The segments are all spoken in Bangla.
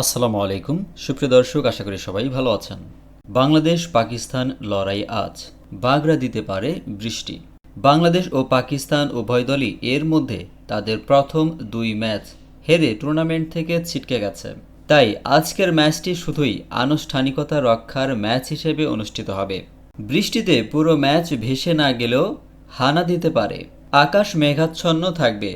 আসসালামু আলাইকুম। সুপ্রিয় দর্শক, আশা করি সবাই ভালো আছেন। বাংলাদেশ পাকিস্তান লড়াই আজ বাগড়া দিতে পারে বৃষ্টি। বাংলাদেশ ও পাকিস্তান উভয় দলই এর মধ্যে তাদের প্রথম দুই ম্যাচ হেরে টুর্নামেন্ট থেকে ছিটকে গেছে। তাই আজকের ম্যাচটি শুধুই আনুষ্ঠানিকতা রক্ষার ম্যাচ হিসেবে অনুষ্ঠিত হবে। বৃষ্টিতে পুরো ম্যাচ ভেসে না গেলেও হানা দিতে পারে। আকাশ মেঘাচ্ছন্ন থাকবে।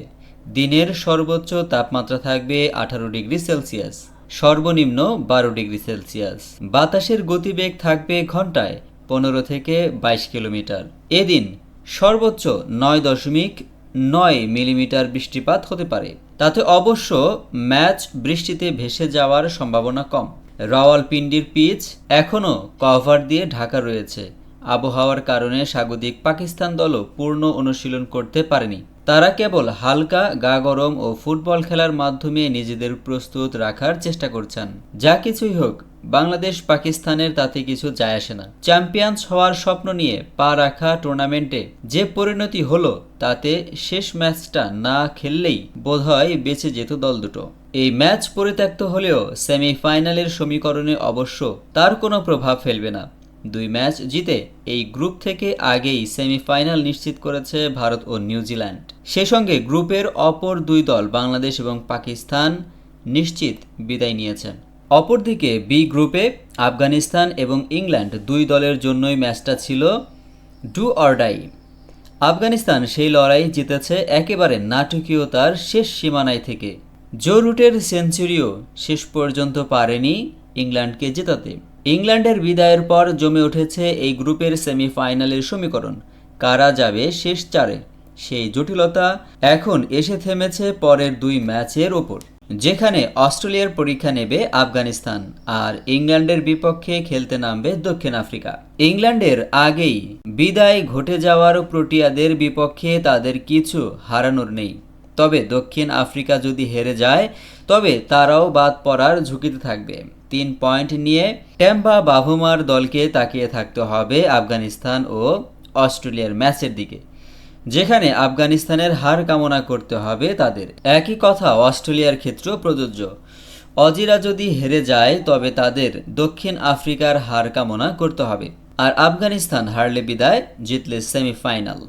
দিনের সর্বোচ্চ তাপমাত্রা থাকবে আঠারো ডিগ্রি সেলসিয়াস। সর্বনিম্ন বারো ডিগ্রি সেলসিয়াস। বাতাসের গতিবেগ থাকবে ঘন্টায় পনেরো থেকে বাইশ কিলোমিটার। এদিন সর্বোচ্চ নয় দশমিক নয় মিলিমিটার বৃষ্টিপাত হতে পারে। তাতে অবশ্য ম্যাচ বৃষ্টিতে ভেসে যাওয়ার সম্ভাবনা কম। রাওয়ালপিন্ডির পিচ এখনও কভার দিয়ে ঢাকা রয়েছে। আবহাওয়ার কারণে স্বাগতিক পাকিস্তান দলও পূর্ণ অনুশীলন করতে পারেনি। তারা কেবল হালকা, গা গরম ও ফুটবল খেলার মাধ্যমে নিজেদের প্রস্তুত রাখার চেষ্টা করছেন। যা কিছুই হোক, বাংলাদেশ পাকিস্তানের তাতে কিছু যায় আসে না। চ্যাম্পিয়ন্স হওয়ার স্বপ্ন নিয়ে পা রাখা টুর্নামেন্টে যে পরিণতি হলো, তাতে শেষ ম্যাচটা না খেললেই বোধহয় বেঁচে যেত দল দুটো। এই ম্যাচ পরিত্যক্ত হলেও সেমিফাইনালের সমীকরণে অবশ্য তার কোনো প্রভাব ফেলবে না। দুই ম্যাচ জিতে এই গ্রুপ থেকে আগেই সেমিফাইনাল নিশ্চিত করেছে ভারত ও নিউজিল্যান্ড। সে সঙ্গে গ্রুপের অপর দুই দল বাংলাদেশ এবং পাকিস্তান নিশ্চিত বিদায় নিয়েছেন। অপরদিকে বি গ্রুপে আফগানিস্তান এবং ইংল্যান্ড দুই দলের জন্যই ম্যাচটা ছিল ডু অর্ডাই আফগানিস্তান সেই লড়াই জিতেছে একেবারে নাটকীয়তার শেষ সীমানায় থেকে। জো রুটের সেঞ্চুরিও শেষ পর্যন্ত পারেনি ইংল্যান্ডকে জেতাতে। ইংল্যান্ডের বিদায়ের পর জমে উঠেছে এই গ্রুপের সেমিফাইনালের সমীকরণ। কারা যাবে শেষ চারে? সেই জটিলতা এখন এসে থেমেছে পরের দুই ম্যাচের ওপর। যেখানে অস্ট্রেলিয়ার পরীক্ষা নেবে আফগানিস্তান আর ইংল্যান্ডের বিপক্ষে খেলতে নামবে দক্ষিণ আফ্রিকা। ইংল্যান্ডের আগেই বিদায় ঘটে যাওয়ার প্রোটিয়াদের বিপক্ষে তাদের কিছু হারানোর নেই। তবে দক্ষিণ আফ্রিকা যদি হেরে যায়, তবে তারাও বাদ পড়ার ঝুঁকিতে থাকবে। তিন পয়েন্ট নিয়ে ট্যাম্পা বাভুমার দলকে তাকিয়ে থাকতে হবে আফগানিস্তান ও অস্ট্রেলিয়ার ম্যাচের দিকে। যেখানে আফগানিস্তানের হার কামনা করতে হবে তাদের। একই কথা অস্ট্রেলিয়ার ক্ষেত্রেও প্রযোজ্য। অজিরা যদি হেরে যায়, তবে তাদের দক্ষিণ আফ্রিকার হার কামনা করতে হবে। আর আফগানিস্তান হারলে বিদায়, জিতলে সেমিফাইনাল।